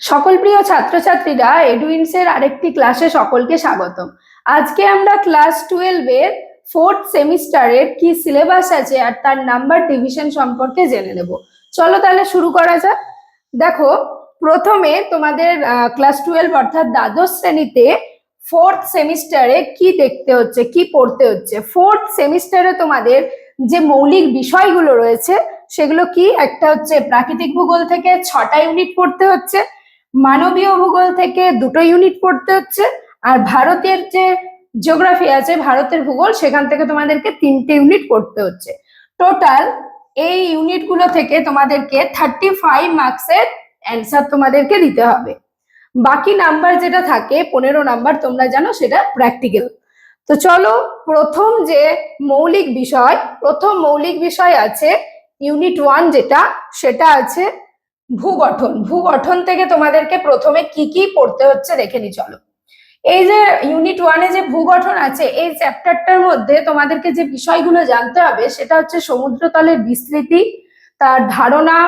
সকল প্রিয় ছাত্রছাত্রীরা এডুইন্সের আরেকটি ক্লাসে সকলকে স্বাগতম। আজকে আমরা ক্লাস টুয়েলভের ফোর্থ সেমিস্টারের কি সিলেবাস আছে আর তার নাম্বার ডিভিশন সম্পর্কে জেনে নেব। চলো তাহলে শুরু করা যাক। দেখো, প্রথমে তোমাদের ক্লাস টুয়েলভ অর্থাৎ দ্বাদশ শ্রেণীতে ফোর্থ সেমিস্টারে কি দেখতে হচ্ছে, কি পড়তে হচ্ছে? ফোর্থ সেমিস্টারে তোমাদের যে মৌলিক বিষয়গুলো রয়েছে, সেগুলো কি? একটা হচ্ছে প্রাকৃতিক ভূগোল থেকে ছটা ইউনিট পড়তে হচ্ছে মানবীয় ভূগোল থেকে দুটো ইউনিট পড়তে হচ্ছে, আর ভারতের যে জিওগ্রাফি আছে, ভারতের ভূগোল, সেখান থেকে তোমাদেরকে তিনটে ইউনিট পড়তে হচ্ছে। টোটাল এই ইউনিটগুলো থেকে তোমাদেরকে থার্টি ফাইভ মার্কসের অ্যান্সার তোমাদেরকে দিতে হবে। বাকি নাম্বার যেটা থাকে, পনেরো নাম্বার তোমরা জানো, সেটা প্র্যাকটিক্যাল তো চলো, প্রথম যে মৌলিক বিষয়, প্রথম মৌলিক বিষয় আছে ইউনিট ওয়ান যেটা, সেটা আছে ভূগঠন ভূগঠন থেকে তোমাদেরকে প্রথমে কি কি পড়তে হচ্ছে দেখে নি চলো। এই যে ইউনিট ওয়ানে যে ভূগঠন আছে, এই চ্যাপ্টারটার মধ্যে তোমাদেরকে যে বিষয়গুলো জানতে হবে, সেটা হচ্ছে সমুদ্রতলের বিস্তৃতি, তার ধারণা,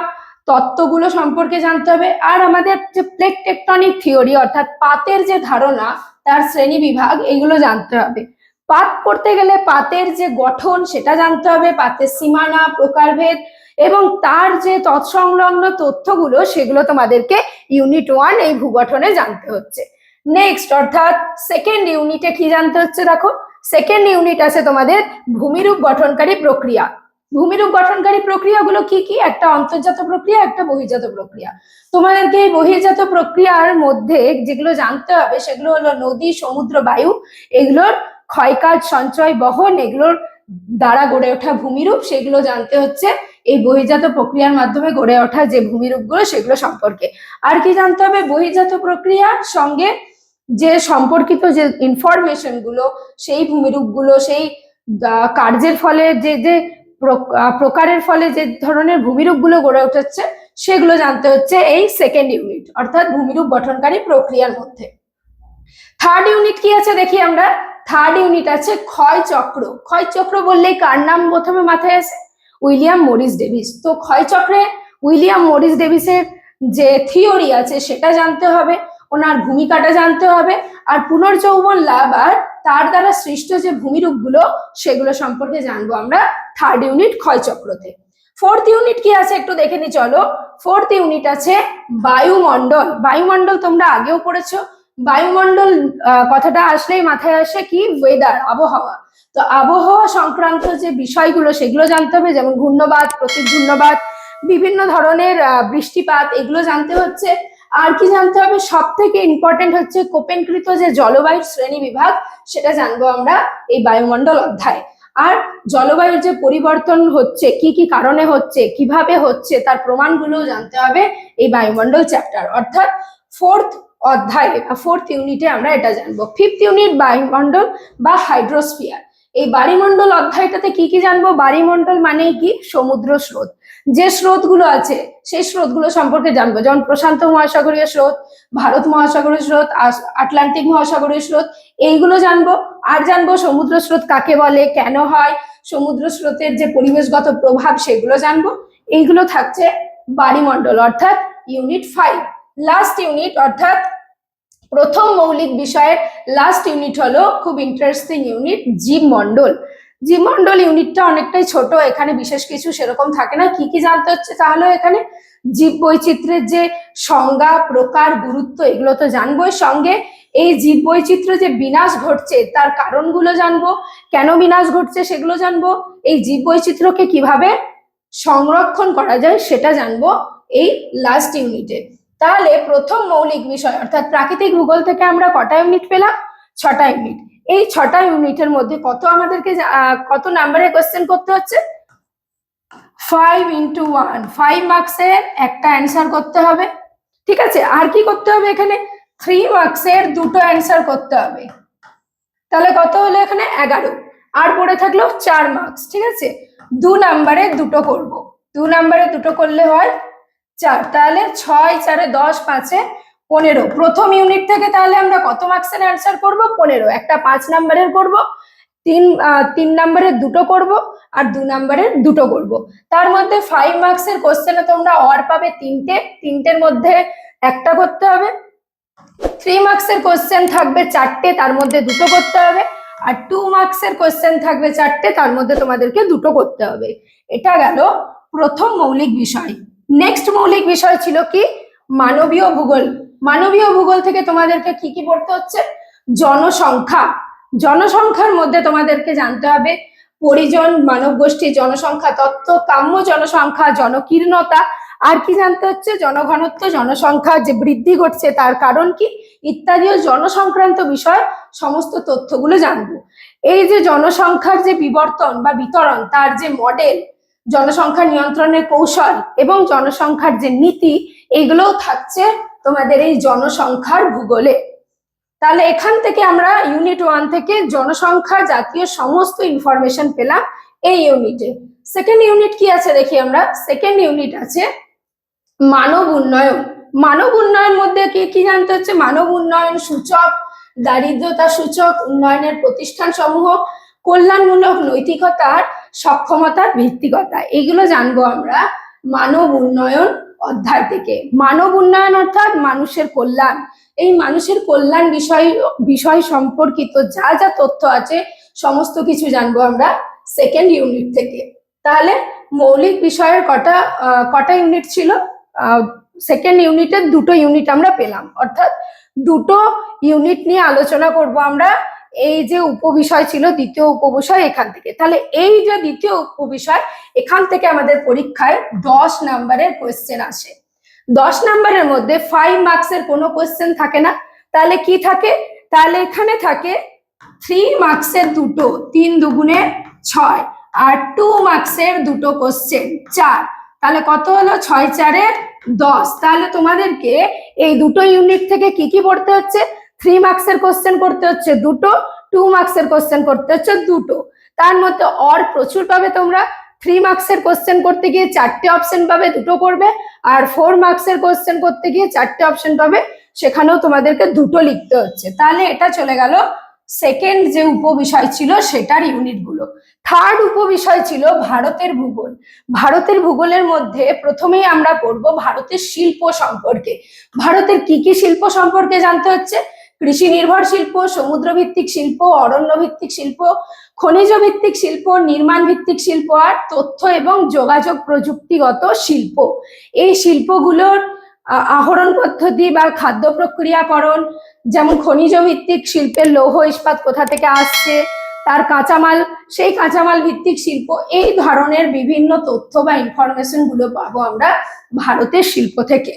তত্ত্বগুলো সম্পর্কে জানতে হবে, আর আমাদের যে প্লেট টেকটনিক থিওরি অর্থাৎ পাতের যে ধারণা, তার শ্রেণি বিভাগ এগুলো জানতে হবে। পাত পড়তে গেলে পাতের যে গঠন, সেটা জানতে হবে, পাতের সীমানা, প্রকারভেদ এবং তার যে তৎসংলগ্ন তথ্যগুলো, সেগুলো তোমাদেরকে ইউনিট ওয়ান এই ভূগঠনে জানতে হচ্ছে। নেক্সট অর্থাৎ সেকেন্ড ইউনিটে কি জানতে হচ্ছে দেখো? সেকেন্ড ইউনিট আছে তোমাদের ভূমিরূপ গঠনকারী প্রক্রিয়া। ভূমিরূপ গঠনকারী প্রক্রিয়াগুলো কি কি? একটা অন্তর্জাত প্রক্রিয়া, একটা বহির্জাত প্রক্রিয়া। তোমাদেরকে এই বহির্জাত প্রক্রিয়ার মধ্যে যেগুলো জানতে হবে, সেগুলো হলো নদী, সমুদ্র, বায়ু, এগুলোর ক্ষয়কাজ, সঞ্চয়, বহন, এগুলোর দ্বারা গড়ে ওঠা ভূমিরূপ, সেগুলো জানতে হচ্ছে। এই বহির্জাত প্রক্রিয়ার মাধ্যমে গড়ে ওঠা যে ভূমিরূপগুলো সেগুলো সম্পর্কে। আর কি জানতে হবে? বহির্জাত প্রক্রিয়ার সঙ্গে যে সম্পর্কিত যে ইনফরমেশনগুলো, সেই ভূমিরূপগুলো, সেই কার্যের ফলে যে যে প্রকারের ফলে যে ধরনের ভূমিরূপগুলো গড়ে উঠেছে, সেগুলো জানতে হচ্ছে এই সেকেন্ড ইউনিট অর্থাৎ ভূমিরূপ গঠনকারী প্রক্রিয়ার মধ্যে। থার্ড ইউনিট কি আছে দেখি আমরা? থার্ড ইউনিট আছে ক্ষয় চক্র। ক্ষয় চক্র বললেই কার নাম প্রথমে মাথায় আসে? William Morris Davis. তো ক্ষয়চক্রে উইলিয়াম মরিস ডেভিসের যে থিওরি আছে, সেটা জানতে হবে, ওনার ভূমিকাটা জানতে হবে, আর পুনর্যৌবন লাভ আর তার দ্বারা সৃষ্ট যে ভূমিরূপগুলো, সেগুলো সম্পর্কে জানব আমরা থার্ড ইউনিট ক্ষয়চক্রতে। ফোর্থ ইউনিট কি আছে একটু দেখে নি, চলো। ফোর্থ ইউনিট আছে বায়ুমণ্ডল। বায়ুমণ্ডল তোমরা আগেও পড়েছো। বায়ুমণ্ডল কথাটা আসলেই মাথায় আসে কি? ওয়েদার আবহাওয়া। তো আবহাওয়া সংক্রান্ত যে বিষয়গুলো, সেগুলো জানতে হবে, যেমন ঘূর্ণবাদ প্রতিঘূর্ণবাদ বিভিন্ন ধরনের বৃষ্টিপাত, এগুলো জানতে হচ্ছে। আর কি জানতে হবে? সব থেকে ইম্পর্টেন্ট হচ্ছে কোপেনকৃত যে জলবায়ুর শ্রেণি বিভাগ, সেটা জানব আমরা এই বায়ুমণ্ডল অধ্যায়। আর জলবায়ুর যে পরিবর্তন হচ্ছে, কি কি কারণে হচ্ছে, কীভাবে হচ্ছে, তার প্রমাণগুলো জানতে হবে এই বায়ুমণ্ডল চ্যাপ্টার অর্থাৎ ফোর্থ অধ্যায়ে, বা ফোর্থ ইউনিটে আমরা এটা জানব। ফিফথ ইউনিট বায়ুমণ্ডল বা হাইড্রোস্ফিয়ার এই বাড়িমণ্ডল অধ্যায়টাতে কি কি জানব? বাড়িমণ্ডল মানে কি? সমুদ্র স্রোত। যে স্রোতগুলো আছে, সেই স্রোতগুলো সম্পর্কে জানব। যেমন প্রশান্ত মহাসাগরীয় স্রোত, ভারত মহাসাগরীয় স্রোত আটলান্টিক মহাসাগরীয় স্রোত, এইগুলো জানব। আর জানব সমুদ্র স্রোত কাকে বলে, কেন হয়, সমুদ্র স্রোতের যে পরিবেশগত প্রভাব, সেগুলো জানব। এইগুলো থাকছে বাড়িমণ্ডল, অর্থাৎ ইউনিট ফাইভ, লাস্ট ইউনিট, অর্থাৎ প্রথম মৌলিক বিষয়ের লাস্ট ইউনিট হলো খুব ইন্টারেস্টিং ইউনিট জীব জীবমণ্ডল জীবমণ্ডল ইউনিটটা অনেকটাই ছোট, এখানে বিশেষ কিছু সেরকম থাকে না। কি কি জানতে হচ্ছে তাহলে এখানে? জীব বৈচিত্র্যের যে সংজ্ঞা, প্রকার, গুরুত্ব, এগুলো তো জানবোই সঙ্গে। এই জীব বৈচিত্র্য যে বিনাশ ঘটছে, তার কারণগুলো জানব। কেন বিনাশ ঘটছে সেগুলো জানব। এই জীব বৈচিত্র্যকে কীভাবে সংরক্ষণ করা যায় সেটা জানব এই লাস্ট ইউনিটে তাহলে প্রথম মৌলিক বিষয়, অর্থাৎ প্রাকৃতিক ভূগোল থেকে আমরা কটা ইউনিট পেলাম? ছটা ইউনিট এই ছটা ইউনিটের মধ্যে কত আমাদেরকে কত নাম্বারে কোয়েশ্চেন করতে হচ্ছে? ফাইভ ইন্টু ওয়ান ফাইভ মার্কসের একটা অ্যান্সার করতে হবে। ঠিক আছে? আর কি করতে হবে এখানে? থ্রি মার্কসের দুটো অ্যান্সার করতে হবে। তাহলে কত হলো এখানে? এগারো। আর পড়ে থাকল চার মার্কস ঠিক আছে? দু নাম্বারে দুটো করব। দু নাম্বারে দুটো করলে হয় চার, তাহলে ছয় চারে দশ, পাঁচে পনেরো। প্রথম ইউনিট থেকে তাহলে আমরা কত মার্কসের অ্যান্সার করব? পনেরো। একটা পাঁচ নাম্বারের করব, তিন তিন নাম্বারের দুটো করব, আর দু নাম্বারের দুটো করব। তার মধ্যে ফাইভ মার্কসের কোশ্চেনে তোমরা অর পাবে তিনটে। তিনটের মধ্যে একটা করতে হবে। থ্রি মার্কসের কোশ্চেন থাকবে চারটে, তার মধ্যে দুটো করতে হবে। আর টু মার্কসের কোশ্চেন থাকবে চারটে, তার মধ্যে তোমাদেরকে দুটো করতে হবে। এটা গেল প্রথম মৌলিক বিষয়। নেক্সট মৌলিক বিষয় ছিল কি? মানবীয় ভূগোল। মানবীয় ভূগোল থেকে তোমাদেরকে কি কি পড়তে হচ্ছে? জনসংখ্যা। জনসংখ্যার মধ্যে তোমাদেরকে জানতে হবে, পরিজন, মানব গোষ্ঠী, জনসংখ্যা, তত্ত্ব, কাম্য জনসংখ্যা, জনকীর্ণতা, আর কি জানতে হচ্ছে? জনঘনত্ব, জনসংখ্যা যে বৃদ্ধি ঘটছে তার কারণ কি? ইত্যাদি জনসংক্রান্ত বিষয় সমস্ত তথ্যগুলো জানব। এই যে জনসংখ্যার যে বিবর্তন বা বিতরণ, তার যে মডেল জনসংখ্যা নিয়ন্ত্রণের কৌশল এবং জনসংখ্যার যে নীতি এগুলোও থাকছে তোমাদের এই জনসংখ্যার ভূগোলে। তাহলে এখান থেকে আমরা ইউনিট ওয়ান থেকে জনসংখ্যা জাতীয় সমস্ত ইনফরমেশন পেলাম এই ইউনিটে সেকেন্ড ইউনিট কি আছে দেখি আমরা? সেকেন্ড ইউনিট আছে মানব উন্নয়ন। মানব উন্নয়ন মধ্যে কি কি জানতে হচ্ছে? মানব উন্নয়ন সূচক, দারিদ্রতা সূচক, উন্নয়নের প্রতিষ্ঠান সমূহ কল্যাণমূলক নৈতিকতার সক্ষমতার ভিত্তিকতা এগুলো জানব আমরা মানব উন্নয়ন অধ্যায় থেকে। মানব উন্নয়ন অর্থাৎ মানুষের কল্যাণ। এই মানুষের কল্যাণ বিষয় বিষয় সম্পর্কিত যা যা তথ্য আছে, সমস্ত কিছু জানব আমরা সেকেন্ড ইউনিট থেকে। তাহলে মৌলিক বিষয়ের কটা কটা ইউনিট ছিল? সেকেন্ড ইউনিটের দুটো ইউনিট আমরা পেলাম। অর্থাৎ দুটো ইউনিট নিয়ে আলোচনা করব আমরা। এই যে উপবিষয় ছিল দ্বিতীয় উপবিষয় এখান থেকে। তাহলে এই যে দ্বিতীয় উপবিষয়, এখান থেকে আমাদের পরীক্ষায় দশ নাম্বারের কোয়েশ্চেন আসে। দশ নাম্বারের মধ্যে ফাইভ মার্কসের কোনো কোয়েশ্চেন থাকে না। তাহলে কি থাকে? তাহলে এখানে থাকে থ্রি মার্কসের দুটো, তিন দুগুণে ছয়, আর টু মার্কসের দুটো কোশ্চেন চার। তাহলে কত হলো? ছয় চারের দশ। তাহলে তোমাদেরকে এই দুটো ইউনিট থেকে কি কি পড়তে হচ্ছে? থ্রি মার্কসের কোশ্চেন করতে হচ্ছে দুটো টু মার্কসের কোশ্চেন করতে হচ্ছে দুটো। তার মধ্যে অর প্রচুর পাবে তোমরা। থ্রি মার্কসের কোশ্চেন করতে গিয়ে চারটে অপশন পাবে, দুটো করবে। আর ফোর মার্কসের কোশ্চেন করতে গিয়ে চারটে অপশন পাবে, সেখানেও তোমাদেরকে দুটো লিখতে হচ্ছে। তাহলে এটা চলে গেল সেকেন্ড যে উপবিষয় ছিল, সেটার ইউনিটগুলো থার্ড উপবিষয় ছিল ভারতের ভূগোল। ভারতের ভূগোলের মধ্যে প্রথমেই আমরা পড়ব ভারতের শিল্প সম্পর্কে। ভারতের কি কি শিল্প সম্পর্কে জানতে হচ্ছে? কৃষি নির্ভর শিল্প সমুদ্র ভিত্তিক শিল্প অরণ্য ভিত্তিক শিল্প খনিজ ভিত্তিক শিল্প নির্মাণ ভিত্তিক শিল্প আর তথ্য এবং যোগাযোগ প্রযুক্তিগত শিল্প। এই শিল্পগুলোর আহরণ পদ্ধতি বা খাদ্য প্রক্রিয়াকরণ, যেমন খনিজ ভিত্তিক শিল্পের লৌহ ইস্পাত কোথা থেকে আসছে, তার কাঁচামাল, সেই কাঁচামাল ভিত্তিক শিল্প, এই ধরনের বিভিন্ন তথ্য বা ইনফরমেশনগুলো পাবো আমরা ভারতের শিল্প থেকে।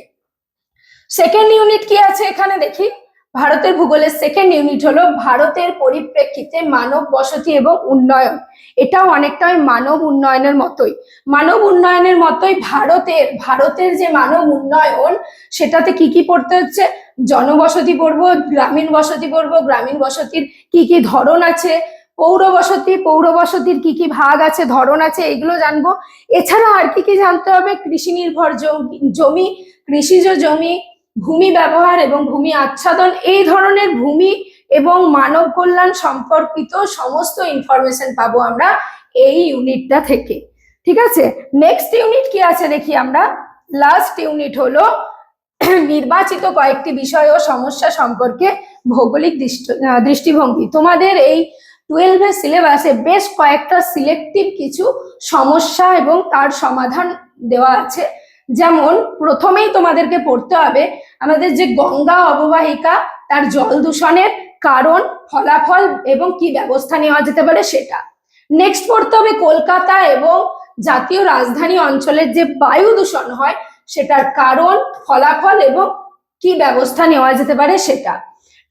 সেকেন্ড ইউনিট কি আছে এখানে দেখি। ভারতের ভূগোলের সেকেন্ড ইউনিট হলো ভারতের পরিপ্রেক্ষিতে মানব বসতি এবং উন্নয়ন। এটাও অনেকটাই মানব উন্নয়নের মতোই। মানব উন্নয়নের মতোই ভারতের ভারতের যে মানব উন্নয়ন, সেটাতে কি কি পড়তে হচ্ছে? জনবসতি পড়ব, গ্রামীণ বসতি পড়ব, গ্রামীণ বসতির কি কি ধরন আছে? পৌর বসতি, পৌর বসতির কি কি ভাগ আছে, ধরন আছে এগুলো জানব। এছাড়া আর কি কি জানতে হবে? কৃষি নির্ভর জমি জমি, কৃষিজ জমি ভূমি ব্যবহার এবং ভূমি আচ্ছাদন, এই ধরনের ভূমি এবং মানব কল্যাণ সম্পর্কিত সমস্ত ইনফরমেশন পাবো আমরা এই ইউনিটটা থেকে। ঠিক আছে? নেক্সট ইউনিট কি আছে দেখি আমরা? লাস্ট ইউনিট হলো নির্বাচিত কয়েকটি বিষয় ও সমস্যা সম্পর্কে ভৌগোলিক দৃষ্ট- দৃষ্টিভঙ্গি। তোমাদের এই টুয়েলভের সিলেবাসে বেশ কয়েকটা সিলেক্টিভ কিছু সমস্যা এবং তার সমাধান দেওয়া আছে। যেমন প্রথমেই তোমাদেরকে পড়তে হবে আমাদের যে গঙ্গা অববাহিকা, তার জল দূষণের কারণ, ফলাফল এবং কি ব্যবস্থা নেওয়া যেতে পারে সেটা। নেক্সট পড়তে হবে কলকাতা এবং জাতীয় রাজধানী অঞ্চলের যে বায়ু দূষণ হয়, সেটার কারণ, ফলাফল এবং কি ব্যবস্থা নেওয়া যেতে পারে সেটা।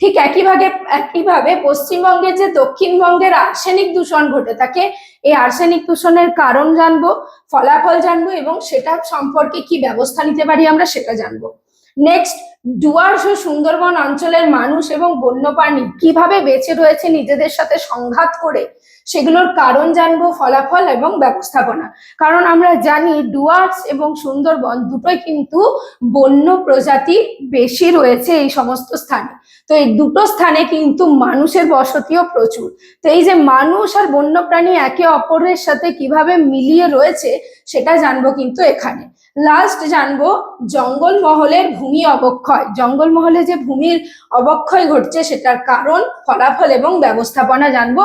ঠিক একইভাবে একইভাবে পশ্চিমবঙ্গের যে দক্ষিণবঙ্গের আর্সেনিক দূষণ ঘটে থাকে এই আর্সেনিক দূষণের কারণ জানব, ফলাফল জানব এবং সেটা সম্পর্কে কি ব্যবস্থা নিতে পারি আমরা সেটা জানব। নেক্সট ডুয়ার্স ও সুন্দরবন অঞ্চলের মানুষ এবং বন্যপ্রাণী কীভাবে বেঁচে রয়েছে নিজেদের সাথে সংঘাত করে সেগুলোর কারণ জানব, ফলাফল এবং ব্যবস্থাপনা। কারণ আমরা জানি ডুয়ার্স এবং সুন্দরবন দুটোই কিন্তু বন্য প্রজাতি বেশি রয়েছে এই সমস্ত স্থানে। তো এই দুটো স্থানে কিন্তু মানুষের বসতিও প্রচুর। তো এই যে মানুষ আর বন্যপ্রাণী একে অপরের সাথে কীভাবে মিলিয়ে রয়েছে, সেটা জানব কিন্তু এখানে। লাস্ট জানব জঙ্গলমহলের ভূমি অবক্ষয়। জঙ্গলমহলে যে ভূমির অবক্ষয় ঘটছে, সেটার কারণ, ফলাফল এবং ব্যবস্থাপনা জানব।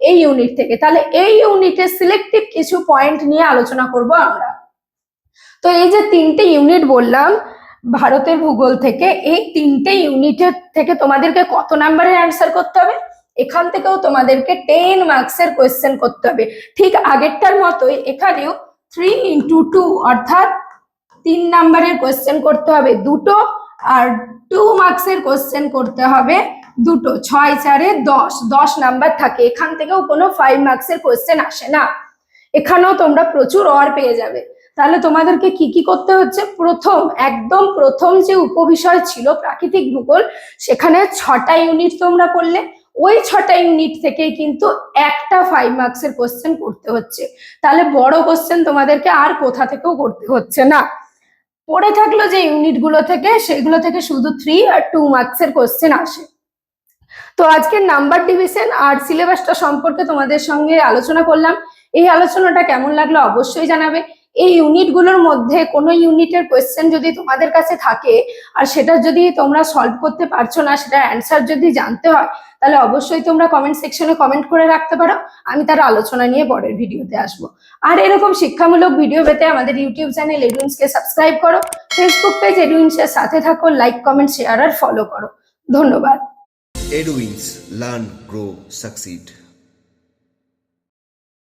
এই ইউনিট থেকে। তাহলে এই ইউনিটের সিলেক্টিভ কিছু পয়েন্ট নিয়ে আলোচনা করব আমরা। তো এই যে তিনটে ইউনিট বললাম, ভারতের ভূগোল থেকে, এই তিনটে ইউনিটের থেকে তোমাদেরকে কত নাম্বারের অ্যান্সার করতে হবে? এখান থেকেও তোমাদেরকে টেন মার্কসের কোয়েশ্চেন করতে হবে। ঠিক আগেরটার মতোই এখানেও থ্রি ইন্টু টু অর্থাৎ তিন নাম্বারের কোয়েশ্চেন করতে হবে দুটো, আর টু মার্কসের কোয়েশ্চেন করতে হবে দুটো, ছয়, চারে দশ দশ নাম্বার থাকে। এখান থেকেও কোনো ফাইভ মার্কসের কোয়েশ্চেন আসে না। এখানেও তোমরা প্রচুর অর পেয়ে যাবে। তাহলে তোমাদেরকে কি কি করতে হচ্ছে? প্রথম, একদম প্রথম যে উপবিষয় ছিল প্রাকৃতিক ভূগোল, সেখানে ছটা ইউনিট তোমরা পড়লে ওই ছটা ইউনিট থেকেই কিন্তু একটা ফাইভ মার্কসের কোশ্চেন করতে হচ্ছে। তাহলে বড় কোশ্চেন তোমাদেরকে আর কোথা থেকেও করতে হচ্ছে না। পড়ে থাকল যে ইউনিটগুলো থেকে, সেগুলো থেকে শুধু থ্রি আর টু মার্কসের কোশ্চেন আসে। তো আজকের নাম্বার ডিভিশন আর সিলেবাসটা সম্পর্কে তোমাদের সঙ্গে আলোচনা করলাম। এই আলোচনাটা কেমন লাগল অবশ্যই জানাবে। এই ইউনিটগুলোর মধ্যে কোনো ইউনিটের কোয়েশ্চেন যদি তোমাদের কাছে থাকে আর সেটা যদি তোমরা সলভ করতে পারছ না, সেটার অ্যান্সার যদি জানতে হয়, তাহলে অবশ্যই তোমরা কমেন্ট সেকশনে কমেন্ট করে রাখতে পারো। আমি তার আলোচনা নিয়ে পরের ভিডিওতে আসব। আর এরকম শিক্ষামূলক ভিডিও পেতে আমাদের ইউটিউব চ্যানেল এডুইন্সকে সাবস্ক্রাইব করো। ফেসবুক পেজ এডুইন্সের সাথে থাকো লাইক কমেন্ট শেয়ার আর ফলো করো। ধন্যবাদ। Edwins Learn, Grow, Succeed.